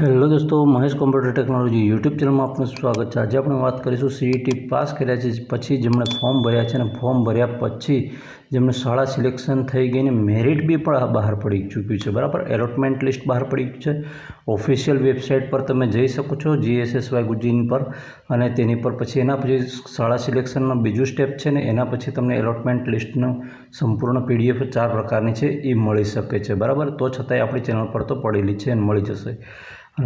Hello દોસ્તો, Mahesh computer technology YouTube ચેનલમાં આપનું સ્વાગત છે. આજે આપણે વાત કરીશું સીઈટી પાસ કર્યા છે, પછી જેમણે ફોર્મ ભર્યા છે અને ફોર્મ ભર્યા પછી જેમણે શાળા સિલેક્શન થઈ ગઈ ને મેરિટ બી પણ બહાર પડી ચૂક્યું છે, બરાબર? એલોટમેન્ટ લિસ્ટ બહાર પડી છે. ઓફિશિયલ વેબસાઇટ પર તમે જઈ શકો છો, જીએસએસવાય ગુજીન પર, અને તેની પર પછી એના પછી શાળા સિલેક્શનનું બીજું સ્ટેપ છે ને એના પછી તમને એલોટમેન્ટ લિસ્ટનું સંપૂર્ણ પીડીએફ ચાર પ્રકારની છે એ મળી શકે છે, બરાબર? તો છતાંય આપણી ચેનલ પર તો પડેલી છે અને મળી જશે.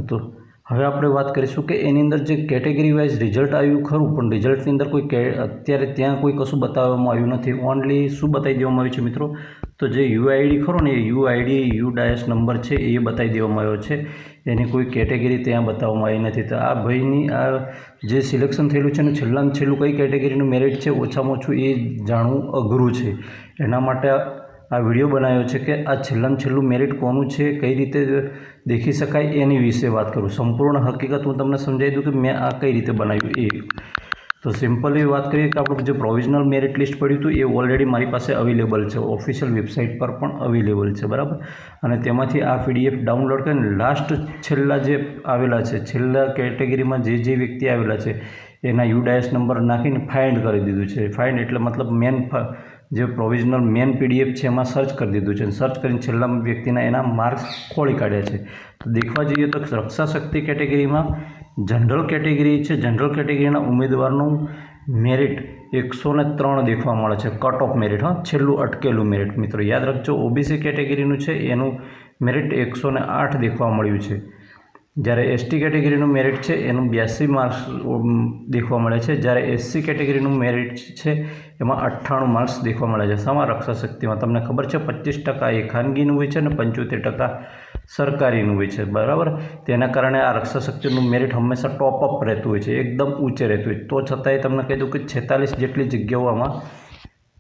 તો હવે આપણે વાત કરીશું કે એની અંદર જે કેટેગરી વાઇઝ રિઝલ્ટ આવ્યું ખરું, પણ રિઝલ્ટની અંદર કોઈ કે, અત્યારે ત્યાં કોઈ કશું બતાવવામાં આવ્યું નથી. ઓનલી શું બતાવી દેવામાં આવ્યું છે મિત્રો? તો જે યુઆઈડી ખરો ને એ યુઆઈડી યુ ડાયસ નંબર છે, એ બતાવી દેવામાં આવ્યો છે. એની કોઈ કેટેગરી ત્યાં બતાવવામાં આવી નથી. તો આ ભાઈની આ જે સિલેક્શન થયેલું છે એનું છેલ્લામાં છેલ્લું કઈ કેટેગરીનું મેરિટ છે, ઓછામાં ઓછું એ જાણવું અઘરું છે. એના માટે આ વીડિયો બનાવ્યો છે કે આ છેલ્લામાં છેલ્લું મેરિટ કોનું છે, કઈ રીતે દેખી શકાય એની વિશે વાત કરું. સંપૂર્ણ હકીકત હું તમને સમજાવી દઉં કે મેં આ કઈ રીતે બનાવ્યું એ. તો સિમ્પલી વાત કરીએ કે આપણું જે પ્રોવિઝનલ મેરિટ લિસ્ટ પડ્યું હતું એ ઓલરેડી મારી પાસે અવેલેબલ છે. ઓફિશિયલ વેબસાઇટ પર પણ અવેલેબલ છે, બરાબર? અને તેમાંથી આ પીડીએફ ડાઉનલોડ કરીને લાસ્ટ છેલ્લા જે આવેલા છે, છેલ્લા કેટેગરીમાં જે જે વ્યક્તિ આવેલા છે, એના યુડાયસ નંબર નાખીને ફાઇન્ડ કરી દીધું છે. ફાઇન્ડ એટલે મતલબ મેન જે પ્રોવિઝનલ મેન પીડીએફ છે એમાં સર્ચ કરી દીધું છે સર્ચ કરીને છેલ્લા વ્યક્તિના એના માર્ક્સ ખોળી કાઢ્યા છે. તો દેખવા જઈએ તો રક્ષા શક્તિ કેટેગરીમાં જનરલ કેટેગરી છે. જનરલ કેટેગરીના ઉમેદવારનું મેરિટ એકસો ને ત્રણ દેખવા મળે છે. કટ ઓફ મેરિટ હા, છેલ્લું અટકેલું મેરિટ મિત્રો, યાદ રાખજો ઓબીસી કેટેગરીનું છે, એનું મેરિટ એકસો આઠ દેખવા મળ્યું છે. જ્યારે એસટી કેટેગરીનું મેરિટ છે, એનું બ્યાસી માર્ક્સ દેખવા મળે છે. જ્યારે એસસી કેટેગરીનું મેરિટ છે, એમાં અઠ્ઠાણું માર્ક્સ દેખવા મળે છે. સમા રક્ષા શક્તિમાં તમને ખબર છે પચીસ ટકા એ ખાનગીનું હોય છે અને પંચોતેર ટકા સરકારીનું હોય છે. બરાબર? તેના કારણે આ રક્ષા શક્તિનું મેરિટ હંમેશા ટોપ અપ રહેતું હોય છે, એકદમ ઊંચે રહેતું હોય તો છતાંય તમને કહી દઉં કે છેતાલીસ જેટલી જગ્યાઓ આમાં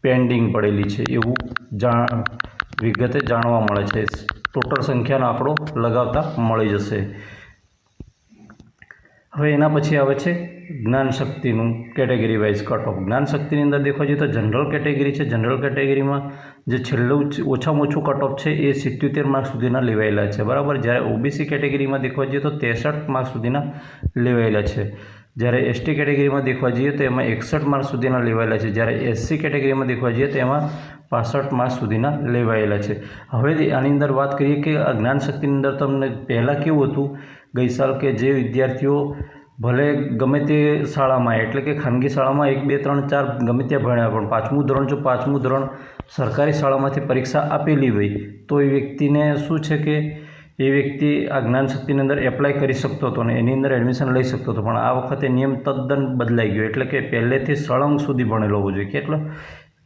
પેન્ડિંગ પડેલી છે એવું જાણ, વિગતે જાણવા મળે છે. ટોટલ સંખ્યાનો આંકડો લગાવતા મળી જશે. હવે એના પછી આવે છે જ્ઞાન શક્તિનું કેટેગરી વાઇઝ કટ ઓફ. જ્ઞાન શક્તિની અંદર દેખવા જઈએ તો જનરલ કેટેગરી છે. જનરલ કેટેગરીમાં જે છેલ્લું ઓછામાં ઓછું કટ ઓફ છે એ સિત્યોતેર માર્ક સુધીના લેવાયેલા છે. બરાબર? જ્યારે ઓબીસી કેટેગરીમાં દેખવા જઈએ તો ત્રેસઠ માર્ક સુધીના લેવાયેલા છે. જ્યારે એસટી કેટેગરીમાં દેખવા જઈએ તો એમાં એકસઠ માર્ક સુધીના લેવાયેલા છે. જ્યારે એસસી કેટેગરીમાં દેખવા જઈએ તો એમાં પાસઠ માર્ક સુધીના લેવાયેલા છે. હવે આની અંદર વાત કરીએ કે આ જ્ઞાન શક્તિની અંદર તમને પહેલાં કેવું હતું ગઈ સાલ કે જે વિદ્યાર્થીઓ ભલે ગમે તે શાળામાં, એટલે કે ખાનગી શાળામાં એક, બે, ત્રણ, ચાર ગમે ત્યાં ભણ્યા, પણ પાંચમું ધોરણ જો પાંચમું ધોરણ સરકારી શાળામાંથી પરીક્ષા આપેલી હોય, તો એ વ્યક્તિને શું છે કે એ વ્યક્તિ આ જ્ઞાન શક્તિની અંદર એપ્લાય કરી શકતો હતો ને એની અંદર એડમિશન લઈ શકતો હતો. પણ આ વખતે નિયમ તદ્દન બદલાઈ ગયો. એટલે કે પહેલેથી સળંગ સુધી ભણેલો હોવો જોઈએ. કેટલો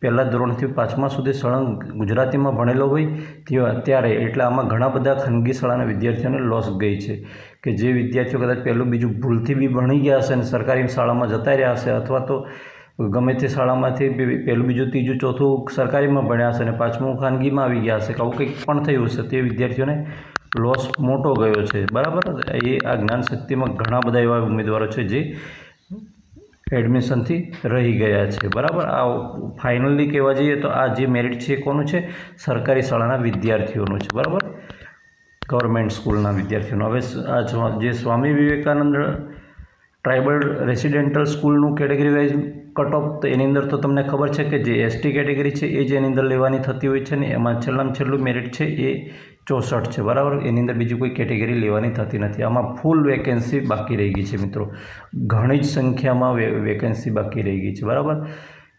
પહેલાં ધોરણથી પાંચમા સુધી સળંગ ગુજરાતીમાં ભણેલો હોય ત્યારે એટલે આમાં ઘણા બધા ખાનગી શાળાના વિદ્યાર્થીઓને લોસ ગઈ છે. કે જે વિદ્યાર્થીઓ કદાચ પહેલું બીજું ભૂલથી બી ભણી ગયા હશે અને સરકારી શાળામાં જતા રહ્યા હશે, અથવા તો ગમે તે શાળામાંથી પહેલું બીજું, ત્રીજું, ચોથું સરકારીમાં ભણ્યા હશે અને પાંચમું ખાનગીમાં આવી ગયા હશે, કે આવું કંઈક પણ થયું હશે, તે વિદ્યાર્થીઓને લોસ મોટો ગયો છે. બરાબર? એ આ જ્ઞાન શક્તિમાં ઘણા બધા એવા ઉમેદવારો છે જે એડમિશનથી રહી ગયા છે. બરાબર? આ ફાઇનલી કહેવા જઈએ તો આ જે મેરિટ છે એ કોનું છે? સરકારી શાળાના વિદ્યાર્થીઓનું છે. બરાબર? ગવર્મેન્ટ સ્કૂલના વિદ્યાર્થીઓનું. હવે આ જે સ્વામી વિવેકાનંદ ટ્રાઇબલ રેસિડેન્ટલ સ્કૂલનું કેટેગરી વાઇઝ કટ ઓફ તો એની અંદર તો તમને ખબર છે કે જે એસટી કેટેગરી છે એ જ એની અંદર લેવાની થતી હોય છે ને એમાં છેલ્લામાં છેલ્લું મેરિટ છે એ ચોસઠ છે, બરાબર? એની અંદર બીજી કોઈ કેટેગરી લેવાની થતી નથી. આમાં ફૂલ વેકેન્સી બાકી રહી ગઈ છે, મિત્રો. ઘણી જ સંખ્યામાં વેકેન્સી બાકી રહી ગઈ છે, બરાબર?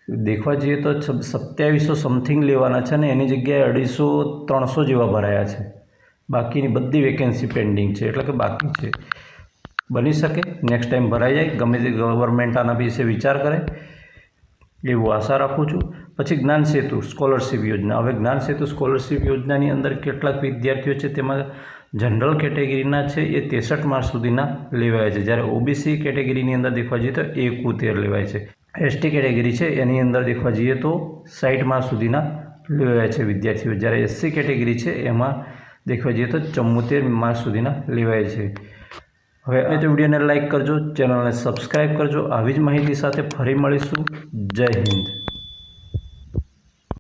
દેખવા જઈએ તો સત્યાવીસો સમથિંગ લેવાના છે ને એની જગ્યાએ અઢીસો ત્રણસો જેવા ભરાયા છે. બાકીની બધી વેકેન્સી પેન્ડિંગ છે, એટલે કે બાકી છે. બની શકે નેક્સ્ટ ટાઈમ ભરાઈ જાય. ગમે તે ગવર્મેન્ટ આના વિશે વિચાર કરે. એવું આશા રાખું છું. પછી જ્ઞાન સેતુ, સ્કોલરશિપ યોજના. હવે જ્ઞાન સેતુ, સ્કોલરશિપ યોજનાની અંદર કેટલાક વિદ્યાર્થીઓ છે, તેમાં જનરલ કેટેગરીના છે, એ ત્રેસઠ માર્ક સુધીના લેવાય છે. જ્યારે ઓબીસી કેટેગરીની અંદર દેખવા જઈએ તો એકોતેર લેવાય છે. એસટી કેટેગરી છે, એની અંદર દેખવા જઈએ તો સાઠ માર્ક સુધીના લેવાય છે વિદ્યાર્થીઓ. જ્યારે એસસી કેટેગરી છે, એમાં દેખવા જઈએ તો ચુમ્મોતેર માર્ક સુધીના લેવાય છે. હવે અમે તો વિડીયોને લાઇક કરજો ચેનલને સબસ્ક્રાઈબ કરજો. આવી જ માહિતી સાથે ફરી મળીશું. જય હિન્દ.